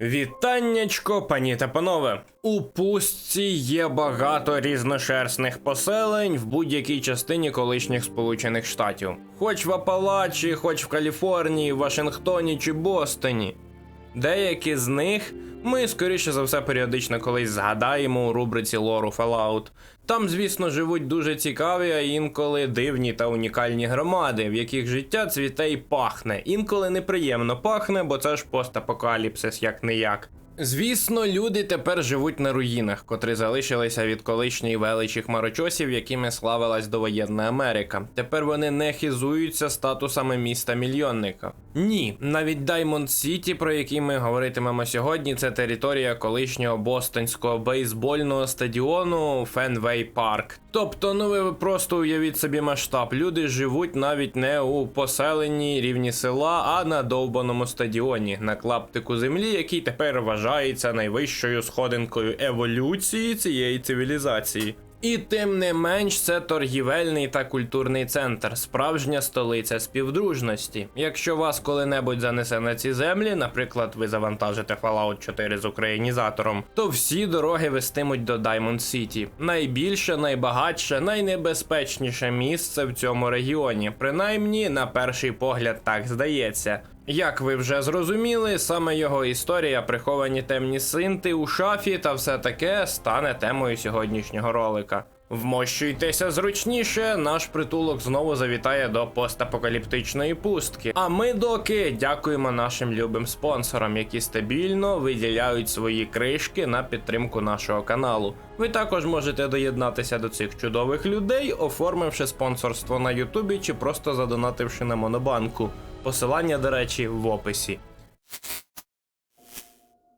Вітаннячко, пані та панове. У пустці є багато різношерстних поселень в будь-якій частині колишніх Сполучених Штатів. Хоч в Апалачі, хоч в Каліфорнії, Вашингтоні чи Бостоні. Деякі з них ми, скоріше за все, періодично колись згадаємо у рубриці лору Fallout. Там, звісно, живуть дуже цікаві, а інколи дивні та унікальні громади, в яких життя цвіте й пахне. Інколи неприємно пахне, бо це ж постапокаліпсис як не як. Звісно, люди тепер живуть на руїнах, котрі залишилися від колишньої величі хмарочосів, якими славилась довоєнна Америка. Тепер вони не хизуються статусами міста мільйонника. Ні, навіть Даймонд Сіті, про який ми говоритимемо сьогодні, це територія колишнього бостонського бейсбольного стадіону Фенвей Парк. Тобто, ну ви просто уявіть собі масштаб. Люди живуть навіть не у поселенні рівні села, а на довбаному стадіоні, на клаптику землі, який тепер вважається найвищою сходинкою еволюції цієї цивілізації. І тим не менш, це торгівельний та культурний центр, справжня столиця співдружності. Якщо вас коли-небудь занесе на ці землі, наприклад, ви завантажите Fallout 4 з українізатором, то всі дороги вестимуть до Diamond City. Найбільше, найбагатше, найнебезпечніше місце в цьому регіоні. Принаймні, на перший погляд, так здається. Як ви вже зрозуміли, саме його історія, приховані темні синти у шафі та все таке стане темою сьогоднішнього ролика. Вмощуйтеся зручніше, наш притулок знову завітає до постапокаліптичної пустки. А ми доки дякуємо нашим любим спонсорам, які стабільно виділяють свої кришки на підтримку нашого каналу. Ви також можете доєднатися до цих чудових людей, оформивши спонсорство на Ютубі чи просто задонативши на Монобанку. Посилання, до речі, в описі.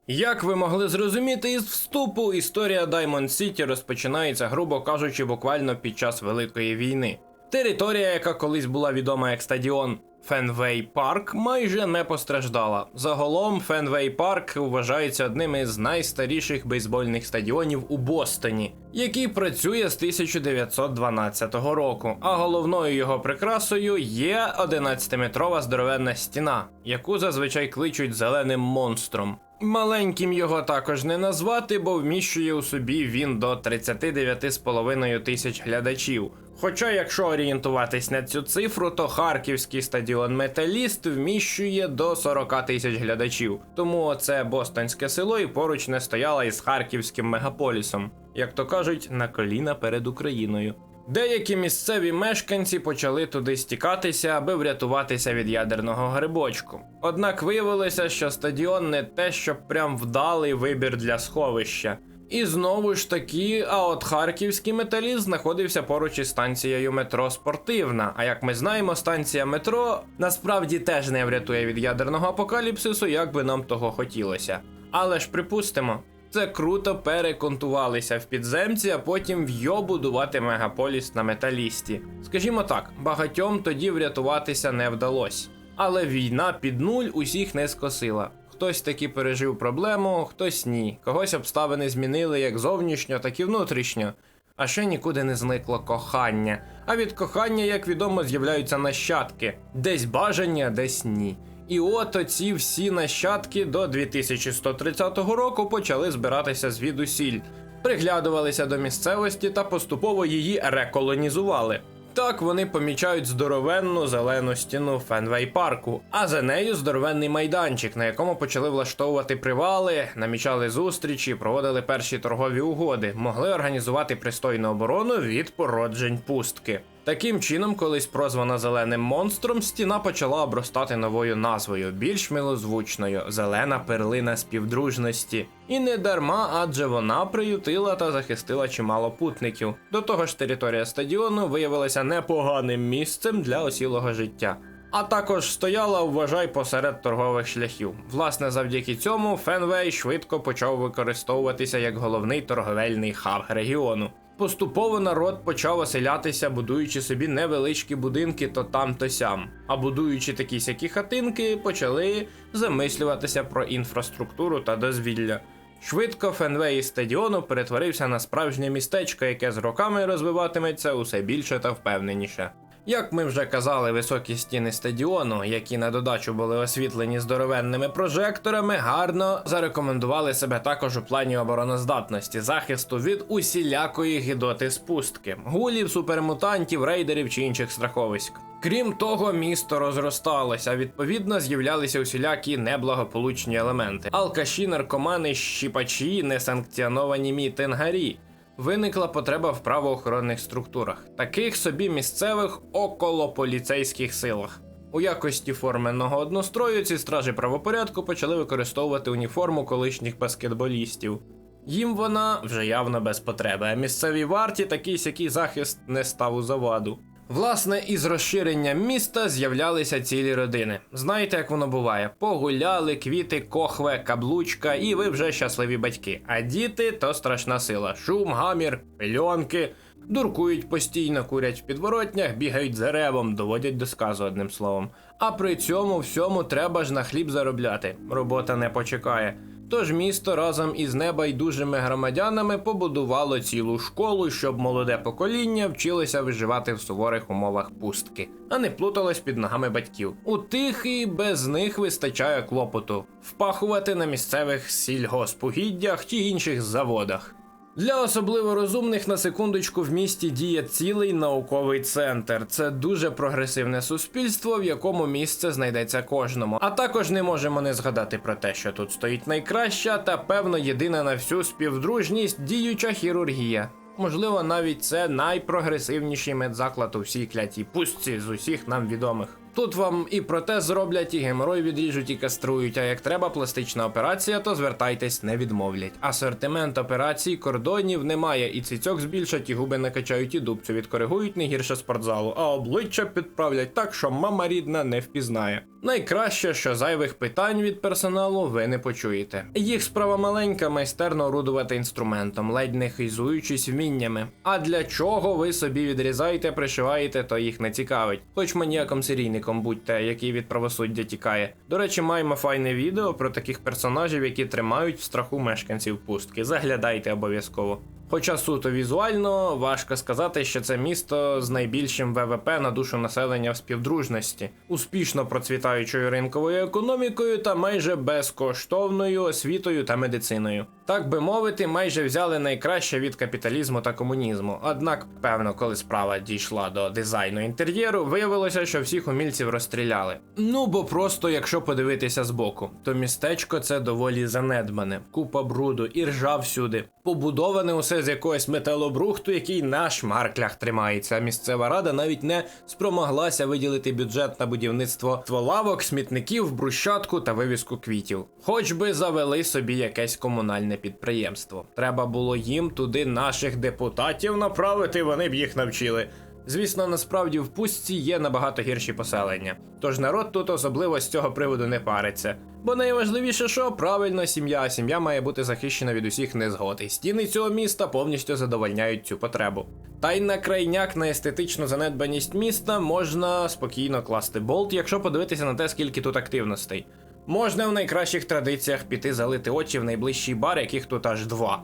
Як ви могли зрозуміти із вступу, історія Diamond City розпочинається, грубо кажучи, буквально під час Великої війни. Територія, яка колись була відома як стадіон Фенвей Парк, майже не постраждала. Загалом Фенвей Парк вважається одним із найстаріших бейсбольних стадіонів у Бостоні, який працює з 1912 року. А головною його прикрасою є 11-метрова здоровенна стіна, яку зазвичай кличуть зеленим монстром. Маленьким його також не назвати, бо вміщує у собі він до 39,5 тисяч глядачів. Хоча, якщо орієнтуватись на цю цифру, то харківський стадіон Металіст вміщує до 40 тисяч глядачів. Тому це бостонське село і поруч не стояло із харківським мегаполісом, як то кажуть, на коліна перед Україною. Деякі місцеві мешканці почали туди стікатися, аби врятуватися від ядерного грибочку. Однак виявилося, що стадіон не те, щоб прям вдалий вибір для сховища. І знову ж таки, а от харківський металіст знаходився поруч із станцією метро Спортивна. А як ми знаємо, станція метро насправді теж не врятує від ядерного апокаліпсису, як би нам того хотілося. Але ж припустимо. Це круто переконтувалися в підземці, а потім вйо будувати мегаполіс на металісті. Скажімо так, багатьом тоді врятуватися не вдалося. Але війна під нуль усіх не скосила. Хтось таки пережив проблему, хтось ні. Когось обставини змінили як зовнішньо, так і внутрішньо. А ще нікуди не зникло кохання. А від кохання, як відомо, з'являються нащадки: десь бажання, десь ні. І от оці всі нащадки до 2130 року почали збиратися звідусіль, приглядувалися до місцевості та поступово її реколонізували. Так вони помічають здоровенну зелену стіну Фенвей парку, а за нею здоровенний майданчик, на якому почали влаштовувати привали, намічали зустрічі, проводили перші торгові угоди, могли організувати пристойну оборону від породжень пустки. Таким чином, колись прозвана зеленим монстром, стіна почала обростати новою назвою, більш милозвучною зелена перлина співдружності. І не дарма, адже вона приютила та захистила чимало путників. До того ж, територія стадіону виявилася непоганим місцем для осілого життя. А також стояла, вважай, посеред торгових шляхів. Власне, завдяки цьому Фенвей швидко почав використовуватися як головний торговельний хаб регіону. Поступово народ почав оселятися, будуючи собі невеличкі будинки то там, то сям. А будуючи такі сякі хатинки, почали замислюватися про інфраструктуру та дозвілля. Швидко Фенвей із стадіону перетворився на справжнє містечко, яке з роками розвиватиметься усе більше та впевненіше. Як ми вже казали, високі стіни стадіону, які на додачу були освітлені здоровенними прожекторами, гарно зарекомендували себе також у плані обороноздатності, захисту від усілякої гідоти спустки, гулів, супермутантів, рейдерів чи інших страховиськ. Крім того, місто розросталося, відповідно з'являлися усілякі неблагополучні елементи: алкаші, наркомани, щіпачі, несанкціоновані мітингарі. Виникла потреба в правоохоронних структурах, таких собі місцевих околополіцейських силах. У якості форменного однострою ці стражі правопорядку почали використовувати уніформу колишніх баскетболістів. Їм вона вже явно без потреби, а місцевій варті такий сякий захист не став у заваду. Власне, із розширенням міста з'являлися цілі родини. Знаєте, як воно буває? Погуляли, квіти, кохве, каблучка, і ви вже щасливі батьки. А діти то страшна сила. Шум, гамір, пельонки. Дуркують постійно, курять в підворотнях, бігають за ревом, доводять до сказу одним словом. А при цьому всьому треба ж на хліб заробляти. Робота не почекає. Тож місто разом із небайдужими громадянами побудувало цілу школу, щоб молоде покоління вчилося виживати в суворих умовах пустки, а не плуталось під ногами батьків. У тих і без них вистачає клопоту впахувати на місцевих сільгоспугіддях чи інших заводах. Для особливо розумних на секундочку в місті діє цілий науковий центр. Це дуже прогресивне суспільство, в якому місце знайдеться кожному. А також не можемо не згадати про те, що тут стоїть найкраща та певно єдина на всю співдружність діюча хірургія. Можливо, навіть це найпрогресивніший медзаклад у всій клятій пустці з усіх нам відомих. Тут вам і протез зроблять, і геморой відріжуть, і каструють. А як треба пластична операція, то звертайтесь, не відмовлять. Асортимент операцій, кордонів немає, і цицьок збільшать, і губи накачають, і дубцю відкоригують не гірше спортзалу, а обличчя підправлять так, що мама рідна не впізнає. Найкраще, що зайвих питань від персоналу ви не почуєте. Їх справа маленька, майстерно орудувати інструментом, ледь не хизуючись вміннями. А для чого ви собі відрізаєте, пришиваєте, то їх не цікавить. Хоч маніяком серійником будьте, який від правосуддя тікає. До речі, маємо файне відео про таких персонажів, які тримають в страху мешканців пустки. Заглядайте обов'язково. Хоча суто візуально важко сказати, що це місто з найбільшим ВВП на душу населення в співдружності, успішно процвітаючою ринковою економікою та майже безкоштовною освітою та медициною. Так би мовити, майже взяли найкраще від капіталізму та комунізму. Однак, певно, коли справа дійшла до дизайну інтер'єру, виявилося, що всіх умільців розстріляли. Ну бо просто, якщо подивитися збоку, то містечко це доволі занедбане, купа бруду і ржа всюди. Побудоване усе з якогось металобрухту, який на шмарклях тримається. Місцева рада навіть не спромоглася виділити бюджет на будівництво стволавок, смітників, брущатку та вивізку квітів. Хоч би завели собі якесь комунальне підприємство. Треба було їм туди наших депутатів направити, вони б їх навчили. Звісно, насправді в пустці є набагато гірші поселення. Тож народ тут особливо з цього приводу не париться. Бо найважливіше, що правильно сім'я, сім'я має бути захищена від усіх незгод, і стіни цього міста повністю задовольняють цю потребу. Та й на крайняк на естетичну занедбаність міста можна спокійно класти болт, якщо подивитися на те, скільки тут активностей. Можна в найкращих традиціях піти залити очі в найближчий бар, яких тут аж два.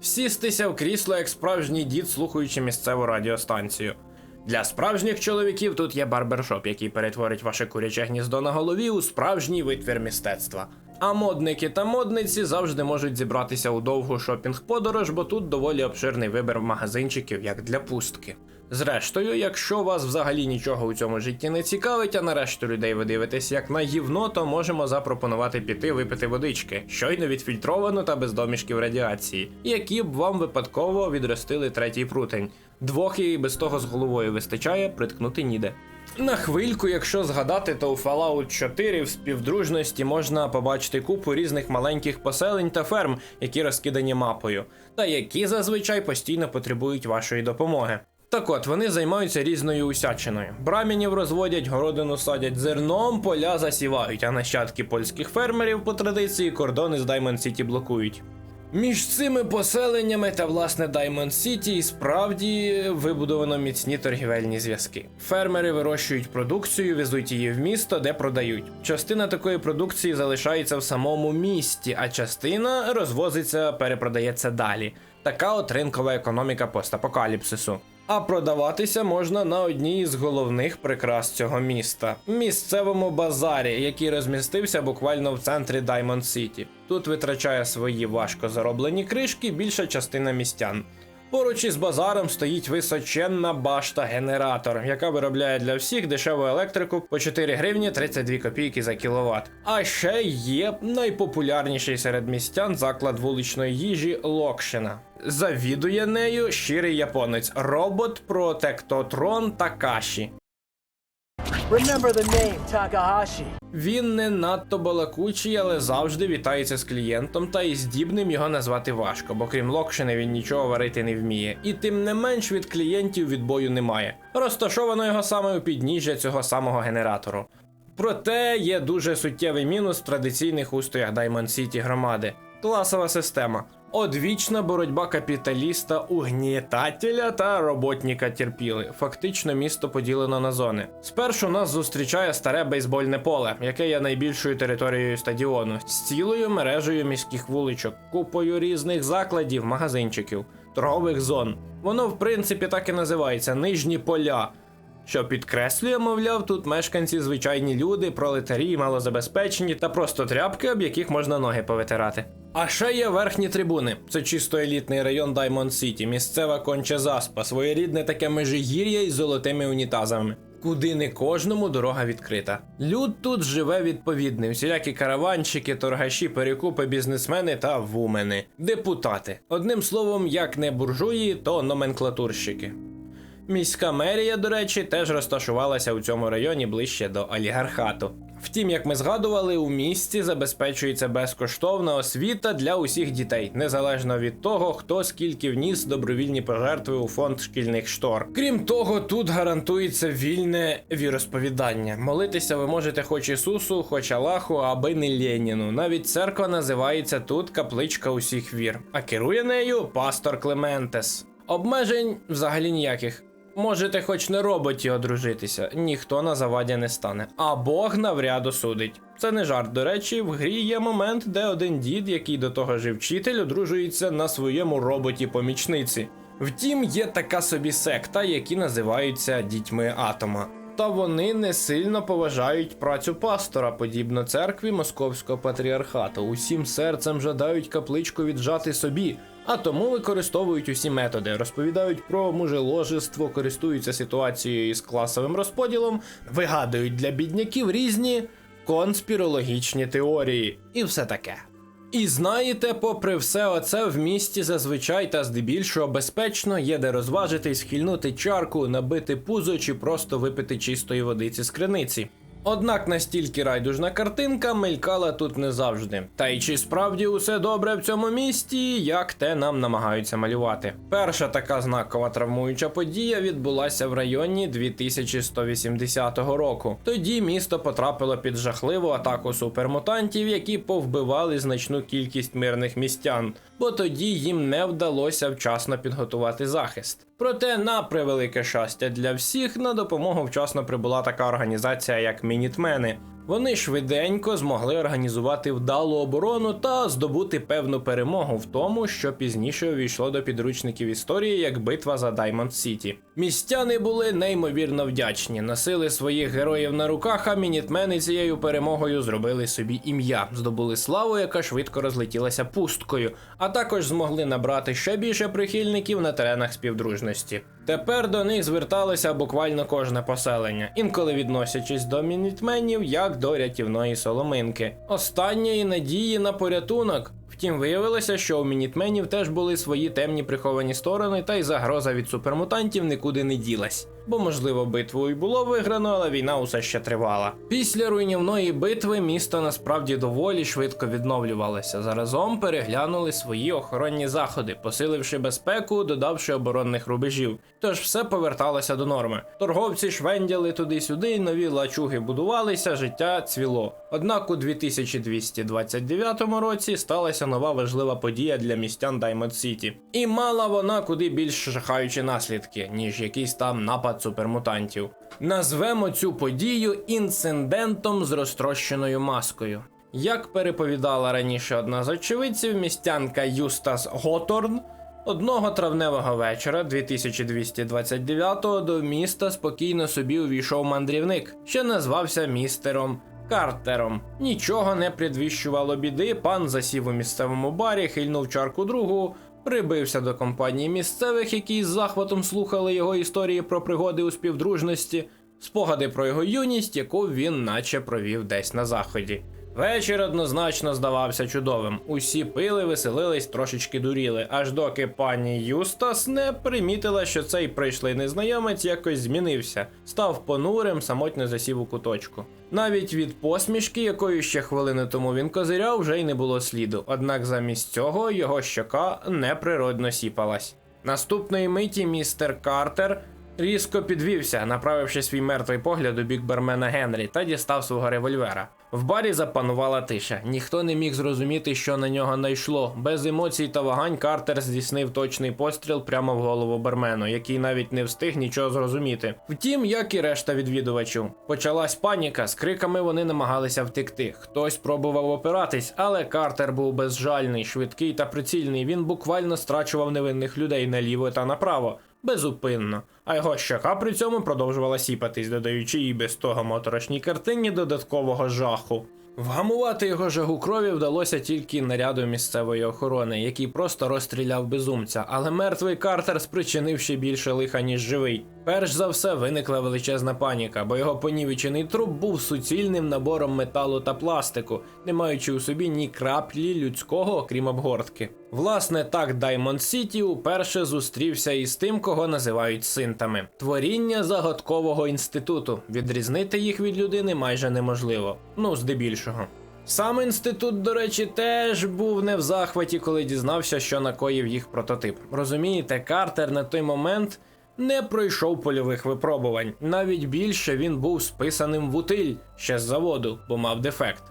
Сістися в крісло як справжній дід, слухаючи місцеву радіостанцію. Для справжніх чоловіків тут є барбершоп, який перетворить ваше куряче гніздо на голові у справжній витвір мистецтва. А модники та модниці завжди можуть зібратися у довгу шопінг-подорож, бо тут доволі обширний вибір магазинчиків, як для пустки. Зрештою, якщо вас взагалі нічого у цьому житті не цікавить, а на решту людей ви дивитесь як на гівно, то можемо запропонувати піти випити водички, щойно відфільтровано та без домішків радіації, які б вам випадково відростили третій прутень. Двох і без того з головою вистачає, приткнути ніде. На хвильку, якщо згадати, то у Fallout 4 в співдружності можна побачити купу різних маленьких поселень та ферм, які розкидані мапою, та які зазвичай постійно потребують вашої допомоги. Так от, вони займаються різною усячиною. Брамінів розводять, городину садять зерном, поля засівають, а нащадки польських фермерів по традиції кордони з Diamond City блокують. Між цими поселеннями та власне Diamond City і справді вибудовано міцні торгівельні зв'язки. Фермери вирощують продукцію, везуть її в місто, де продають. Частина такої продукції залишається в самому місті, а частина розвозиться, перепродається далі. Така от ринкова економіка постапокаліпсису. А продаватися можна на одній із головних прикрас цього міста місцевому базарі, який розмістився буквально в центрі Даймонд Сіті. Тут витрачає свої важко зароблені кришки більша частина містян. Поруч із базаром стоїть височенна башта-генератор, яка виробляє для всіх дешеву електрику по 4 гривні 32 копійки за кіловат. А ще є найпопулярніший серед містян заклад вуличної їжі Локшина. Завідує нею щирий японець робот Протектотрон Такаші. Remember the name Takahashi. Він не надто балакучий, але завжди вітається з клієнтом, та і здібним його назвати важко, бо крім локшини він нічого варити не вміє. І тим не менш від клієнтів відбою немає. Розташовано його саме у підніжжя цього самого генератору. Проте є дуже суттєвий мінус в традиційних устоях Diamond City громади. Класова система. Одвічна боротьба капіталіста, угнітателя та роботника терпіли. Фактично місто поділено на зони. Спершу нас зустрічає старе бейсбольне поле, яке є найбільшою територією стадіону, з цілою мережею міських вуличок, купою різних закладів, магазинчиків, торгових зон. Воно, в принципі, так і називається нижні поля. Що підкреслює, мовляв, тут мешканці звичайні люди, пролетарі, малозабезпечені та просто тряпки, об яких можна ноги повитирати. А ще є верхні трибуни. Це чисто елітний район Даймонд Сіті, місцева конча заспа, своєрідне таке межигір'я із золотими унітазами. Куди не кожному дорога відкрита. Люд тут живе відповідний, всілякі караванщики, торгаші, перекупи, бізнесмени та вумени, депутати. Одним словом, як не буржуї, то номенклатурщики. Міська мерія, до речі, теж розташувалася у цьому районі ближче до олігархату. Втім, як ми згадували, у місті забезпечується безкоштовна освіта для усіх дітей, незалежно від того, хто скільки вніс добровільні пожертви у фонд шкільних штор. Крім того, тут гарантується вільне віросповідання. Молитися ви можете хоч Ісусу, хоч Аллаху, аби не Леніну. Навіть церква називається тут капличка усіх вір, а керує нею пастор Клементес. Обмежень взагалі ніяких. Можете хоч на роботі одружитися, ніхто на заваді не стане. А Бог навряд осудить. Це не жарт. До речі, в грі є момент, де один дід, який до того жив вчитель, одружується на своєму роботі-помічниці. Втім, є така собі секта, які називаються дітьми атома. Та вони не сильно поважають працю пастора, подібно церкві московського патріархату. Усім серцем жадають капличку віджати собі, а тому використовують усі методи, розповідають про мужеложество, користуються ситуацією із класовим розподілом, вигадують для бідняків різні конспірологічні теорії і все таке. І знаєте, попри все оце в місті зазвичай та здебільшого безпечно є де розважитись, хильнути чарку, набити пузо чи просто випити чистої водиці з криниці. Однак настільки райдужна картинка мелькала тут не завжди. Та й чи справді усе добре в цьому місті, як те нам намагаються малювати. Перша така знакова травмуюча подія відбулася в районі 2180 року. Тоді місто потрапило під жахливу атаку супермутантів, які повбивали значну кількість мирних містян, бо тоді їм не вдалося вчасно підготувати захист. Проте, на превелике щастя для всіх, на допомогу вчасно прибула така організація, як Мінітмени. Вони швиденько змогли організувати вдалу оборону та здобути певну перемогу в тому, що пізніше увійшло до підручників історії як битва за Даймонд Сіті. Містяни були неймовірно вдячні, носили своїх героїв на руках, а мінітмени цією перемогою зробили собі ім'я, здобули славу, яка швидко розлетілася пусткою, а також змогли набрати ще більше прихильників на теренах співдружності. Тепер до них зверталося буквально кожне поселення, інколи відносячись до мінітменів як до рятівної соломинки, останньої надії на порятунок. Втім, виявилося, що у мінітменів теж були свої темні приховані сторони, та й загроза від супермутантів нікуди не ділась. Бо, можливо, битву і було виграно, але війна усе ще тривала. Після руйнівної битви місто насправді доволі швидко відновлювалося. Заразом переглянули свої охоронні заходи, посиливши безпеку, додавши оборонних рубежів. Тож все поверталося до норми. Торговці швендяли туди-сюди, нові лачуги будувалися, життя цвіло. Однак у 2229 році сталася нова важлива подія для містян Даймонд Сіті. І мала вона куди більш жахаючі наслідки, ніж якийсь там напад супермутантів. Назвемо цю подію інцидентом з розтрощеною маскою. Як переповідала раніше одна з очевидців, містянка Юстас Готорн, Одного травневого вечора 2229-го до міста спокійно собі увійшов мандрівник, що назвався містером Картером. Нічого не предвіщувало біди. Пан засів у місцевому барі, хильнув чарку другу, прибився до компанії місцевих, які з захватом слухали його історії про пригоди у співдружності, спогади про його юність, яку він наче провів десь на заході. Вечір однозначно здавався чудовим. Усі пили, веселились, трошечки дуріли, аж доки пані Юстас не примітила, що цей прийшлий незнайомець якось змінився, став понурим, самотньо засів у куточку. Навіть від посмішки, якою ще хвилини тому він козиряв, вже й не було сліду. Однак замість цього його щока неприродно сіпалась. Наступної миті містер Картер різко підвівся, направивши свій мертвий погляд у бік бармена Генрі та дістав свого револьвера. В барі запанувала тиша. Ніхто не міг зрозуміти, що на нього найшло. Без емоцій та вагань Картер здійснив точний постріл прямо в голову бармену, який навіть не встиг нічого зрозуміти. Втім, як і решта відвідувачів, почалась паніка. З криками вони намагалися втекти. Хтось пробував опиратись, але Картер був безжальний, швидкий та прицільний. Він буквально страчував невинних людей наліво та направо. Безупинно, а його щока при цьому продовжувала сіпатись, додаючи їй без того моторошній картині додаткового жаху. Вгамувати його жагу крові вдалося тільки наряду місцевої охорони, який просто розстріляв безумця, але мертвий Картер спричинив ще більше лиха, ніж живий. Перш за все виникла величезна паніка, бо його понівечений труп був суцільним набором металу та пластику, не маючи у собі ні краплі людського, окрім обгортки. Власне, так Даймонд Сіті уперше зустрівся із тим, кого називають синтами творіння загадкового інституту. Відрізнити їх від людини майже неможливо. Ну, здебільшого. Сам інститут, до речі, теж був не в захваті, коли дізнався, що накоїв їх прототип. Розумієте, Картер на той момент не пройшов польових випробувань. Навіть більше він був списаним в утиль ще з заводу, бо мав дефект.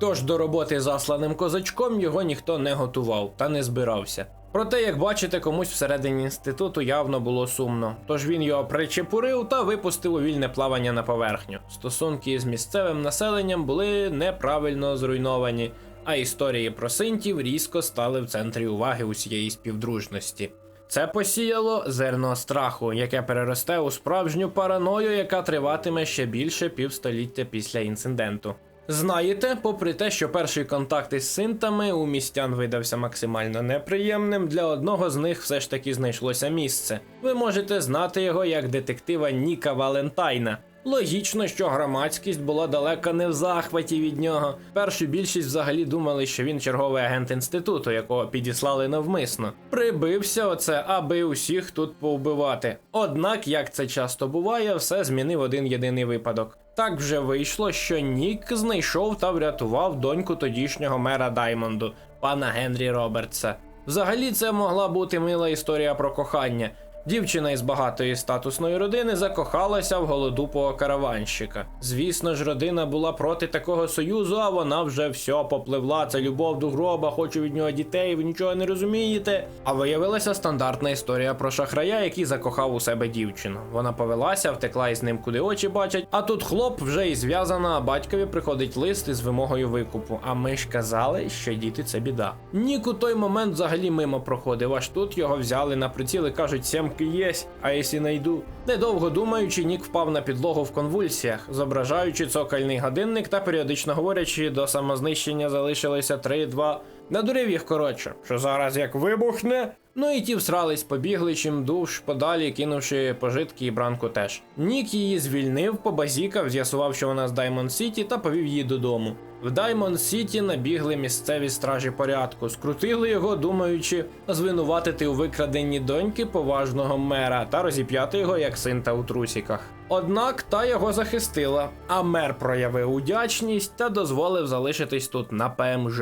Тож до роботи засланим козачком його ніхто не готував та не збирався. Проте, як бачите, комусь всередині інституту явно було сумно. Тож він його причепурив та випустив у вільне плавання на поверхню. Стосунки з місцевим населенням були неправильно зруйновані, а історії про синтів різко стали в центрі уваги усієї співдружності. Це посіяло зерно страху, яке переросте у справжню параною, яка триватиме ще більше півстоліття після інциденту. Знаєте, попри те, що перший контакт із синтами у містян видався максимально неприємним, для одного з них все ж таки знайшлося місце. Ви можете знати його як детектива Ніка Валентайна. Логічно, що громадськість була далеко не в захваті від нього. Першу більшість взагалі думали, що він черговий агент інституту, якого підіслали навмисно. Прибився оце, аби усіх тут повбивати. Однак, як це часто буває, все змінив один єдиний випадок. Так вже вийшло, що Нік знайшов та врятував доньку тодішнього мера Даймонду, пана Генрі Робертса. Взагалі, це могла бути мила історія про кохання. Дівчина із багатої статусної родини закохалася в голодупого караванщика. Звісно ж, родина була проти такого союзу, а вона вже все попливла. Це любов до гроба, хочу від нього дітей, ви нічого не розумієте. А виявилася стандартна історія про шахрая, який закохав у себе дівчину. Вона повелася, втекла із ним, куди очі бачать. А тут хлоп вже і зв'язана, а батькові приходить лист із вимогою викупу. А ми ж казали, що діти це біда. Нік у той момент взагалі мимо проходив, аж тут його взяли на приціл і кажуть, сімки єсть, а якщо найду. Недовго думаючи, Нік впав на підлогу в конвульсіях, зображаючи цокольний годинник та періодично говорячи, до самознищення залишилося 3-2. Надурив їх коротше, що зараз як вибухне. Ну і ті всрались, побігли чим душ подалі, кинувши пожитки і бранку теж. Нік її звільнив, побазікав, з'ясував, що вона з Даймонд Сіті, та повів її додому. В Даймонд Сіті набігли місцеві стражі порядку, скрутили його, думаючи звинуватити у викраденні доньки поважного мера та розіп'яти його як синта у трусіках. Однак та його захистила, а мер проявив удячність та дозволив залишитись тут на ПМЖ.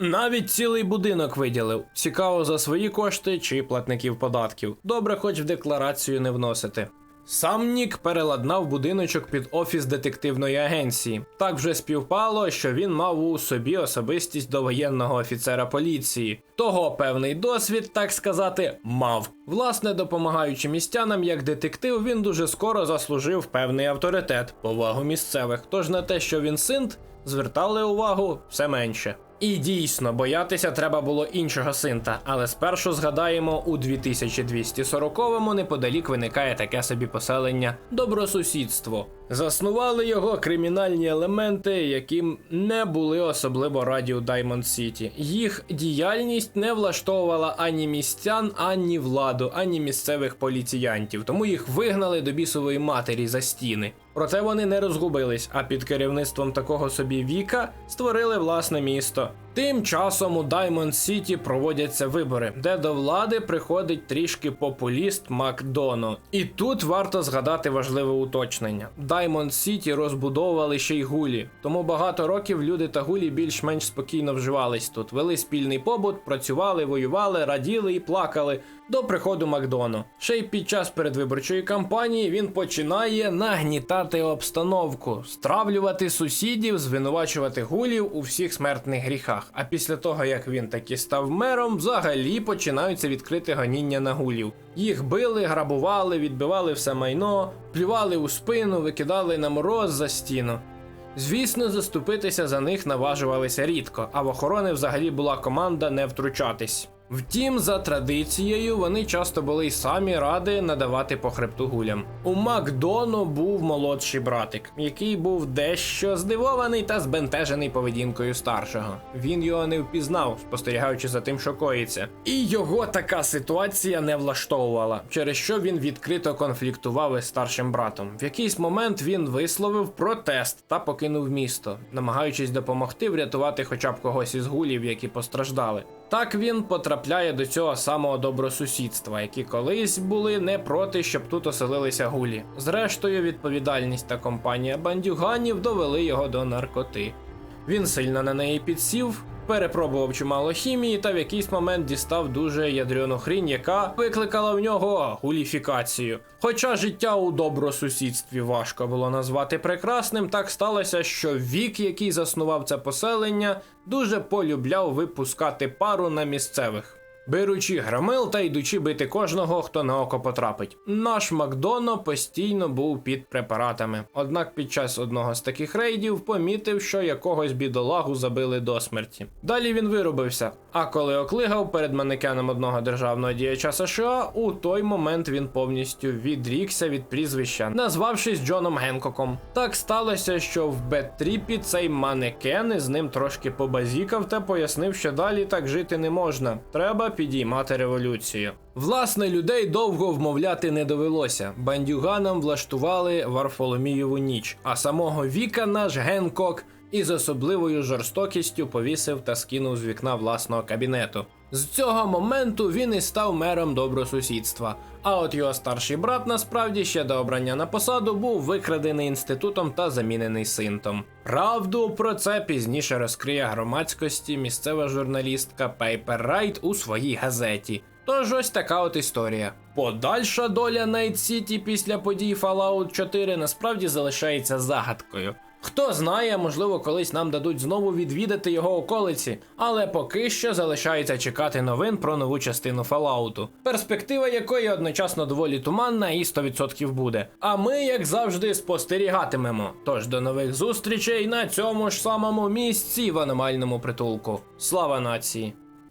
Навіть цілий будинок виділив. Цікаво за свої кошти чи платників податків. Добре, хоч в декларацію не вносити. Сам Нік переладнав будиночок під офіс детективної агенції. Так вже співпало, що він мав у собі особистість до воєнного офіцера поліції. Того певний досвід, так сказати, мав. Власне, допомагаючи містянам як детектив, він дуже скоро заслужив певний авторитет, повагу місцевих. Тож на те, що він синт, звертали увагу все менше. І дійсно, боятися треба було іншого синта, але спершу згадаємо, у 2240-му неподалік виникає таке собі поселення добросусідство. Заснували його кримінальні елементи, яким не були особливо раді у Даймонд Сіті. Їх діяльність не влаштовувала ані містян, ані владу, ані місцевих поліціянтів, тому їх вигнали до бісової матері за стіни. Проте вони не розгубились, а під керівництвом такого собі Віка створили власне місто. Тим часом у Даймонд Сіті проводяться вибори, де до влади приходить трішки популіст Макдоно. І тут варто згадати важливе уточнення: Даймонд Сіті розбудовували ще й гулі, тому багато років люди та гулі більш-менш спокійно вживались тут, вели спільний побут, працювали, воювали, раділи і плакали до приходу Макдоно. Ще й під час передвиборчої кампанії він починає нагнітати обстановку, стравлювати сусідів, звинувачувати гулів у всіх смертних гріхах. А після того, як він таки став мером, взагалі починаються відкрити гоніння на гулів. Їх били, грабували, відбивали все майно, плювали у спину, викидали на мороз за стіну. Звісно, заступитися за них наважувалися рідко, а в охорони взагалі була команда не втручатись. Втім, за традицією, вони часто були й самі ради надавати по хребту гулям. У Макдону був молодший братик, який був дещо здивований та збентежений поведінкою старшого. Він його не впізнав, спостерігаючи за тим, що коїться. І його така ситуація не влаштовувала, через що він відкрито конфліктував із старшим братом. В якийсь момент він висловив протест та покинув місто, намагаючись допомогти врятувати хоча б когось із гулів, які постраждали. Так він потрапляє до цього самого добросусідства, які колись були не проти, щоб тут оселилися гулі. Зрештою, відповідальність та компанія бандюганів довели його до наркоти. Він сильно на неї підсів, перепробував чимало хімії та в якийсь момент дістав дуже ядрену хрінь, яка викликала в нього гуліфікацію. Хоча життя у добросусідстві важко було назвати прекрасним, так сталося, що вік, який заснував це поселення, дуже полюбляв випускати пару на місцевих. Беручи громил та йдучи бити кожного, хто на око потрапить. Наш Макдоно постійно був під препаратами. Однак під час одного з таких рейдів помітив, що якогось бідолагу забили до смерті. Далі він виробився. А коли оклигав перед манекеном одного державного діяча США, у той момент він повністю відрікся від прізвища, назвавшись Джоном Генкоком. Так сталося, що в Беттріпі цей манекен із ним трошки побазікав та пояснив, що далі так жити не можна. Треба підіймати революцію. Власне, людей довго вмовляти не довелося. Бандюганам влаштували Варфоломієву ніч, а самого Віка наш Генкок із особливою жорстокістю повісив та скинув з вікна власного кабінету. З цього моменту він і став мером добросусідства. А от його старший брат насправді ще до обрання на посаду був викрадений інститутом та замінений синтом. Правду про це пізніше розкриє громадськості місцева журналістка Пейпер Райт у своїй газеті. Тож ось така от історія. Подальша доля Найт Сіті після подій Fallout 4 насправді залишається загадкою. Хто знає, можливо, колись нам дадуть знову відвідати його околиці, але поки що залишається чекати новин про нову частину Fallout, перспектива якої одночасно доволі туманна і 100% буде. А ми, як завжди, спостерігатимемо. Тож до нових зустрічей на цьому ж самому місці в аномальному притулку. Слава нації!